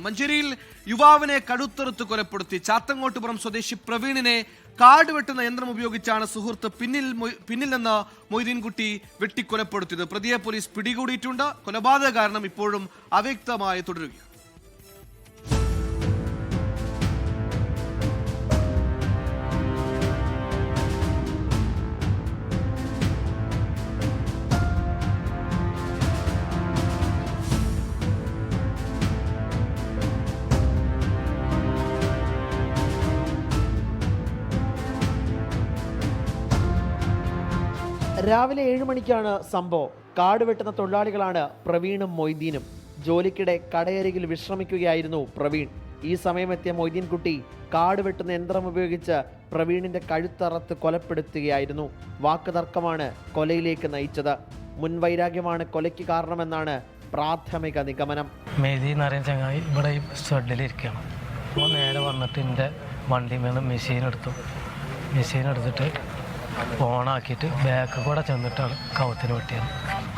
മഞ്ചേരിയിൽ യുവാവിനെ കടുത്തെറുത്ത് കൊലപ്പെടുത്തി ചാത്തങ്ങോട്ടുപുറം സ്വദേശി പ്രവീണിനെ കാട് വെട്ടുന്ന യന്ത്രം ഉപയോഗിച്ചാണ് സുഹൃത്ത് പിന്നിൽ പിന്നിൽ നിന്ന് മൊയ്തീൻകുട്ടി വെട്ടിക്കൊലപ്പെടുത്തിയത്. പ്രതിയെ പോലീസ് പിടികൂടിയിട്ടുണ്ട്. കൊലപാതക കാരണം ഇപ്പോഴും അവ്യക്തമായി തുടരുകയാണ്. രാവിലെ ഏഴ് മണിക്കാണ് സംഭവം. കാട് വെട്ടുന്ന തൊഴിലാളികളാണ് പ്രവീണും മൊയ്തീനും. ജോലിക്കിടെ കടയരികിൽ വിശ്രമിക്കുകയായിരുന്നു പ്രവീൺ. ഈ സമയമെത്തിയ മൊയ്തീൻ കുട്ടി കാട് വെട്ടുന്ന യന്ത്രം ഉപയോഗിച്ച് പ്രവീണിന്റെ കഴുത്തറത്ത് കൊലപ്പെടുത്തുകയായിരുന്നു. വാക്കുതർക്കമാണ് കൊലയിലേക്ക് നയിച്ചത്. മുൻവൈരാഗ്യമാണ് കൊലയ്ക്ക് കാരണമെന്നാണ് പ്രാഥമിക നിഗമനം. മെയ്തി എന്ന് പറയുന്ന ചങ്ങായി ഇവിടെ ഈ സ്റ്റഡിലിരിക്കണം അപ്പോൾ നേരെ വന്നിട്ട് എന്റെ വണ്ടിയിൽ നിന്ന് മെഷീൻ എടുത്തു. മെഷീൻ എടുത്തിട്ട് ഓണാക്കിയിട്ട് ബാക്ക് കൂടെ ചെന്നിട്ടാണ് കവത്തിന് വെട്ടിയത്.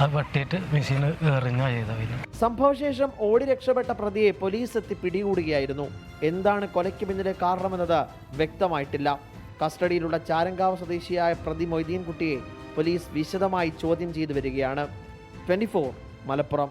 അത് വെട്ടിയിട്ട് മെഷീൻ ചെയ്ത പിന്നെ സംഭവശേഷം ഓടി രക്ഷപ്പെട്ട പ്രതിയെ പോലീസ് എത്തി പിടികൂടുകയായിരുന്നു. എന്താണ് കൊലയ്ക്ക് പിന്നിലെ കാരണമെന്നത് വ്യക്തമായിട്ടില്ല. കസ്റ്റഡിയിലുള്ള ചാരങ്കാവ് സ്വദേശിയായ പ്രതി മൊയ്തീൻകുട്ടിയെ പോലീസ് വിശദമായി ചോദ്യം ചെയ്തു വരികയാണ്. ട്വന്റി മലപ്പുറം.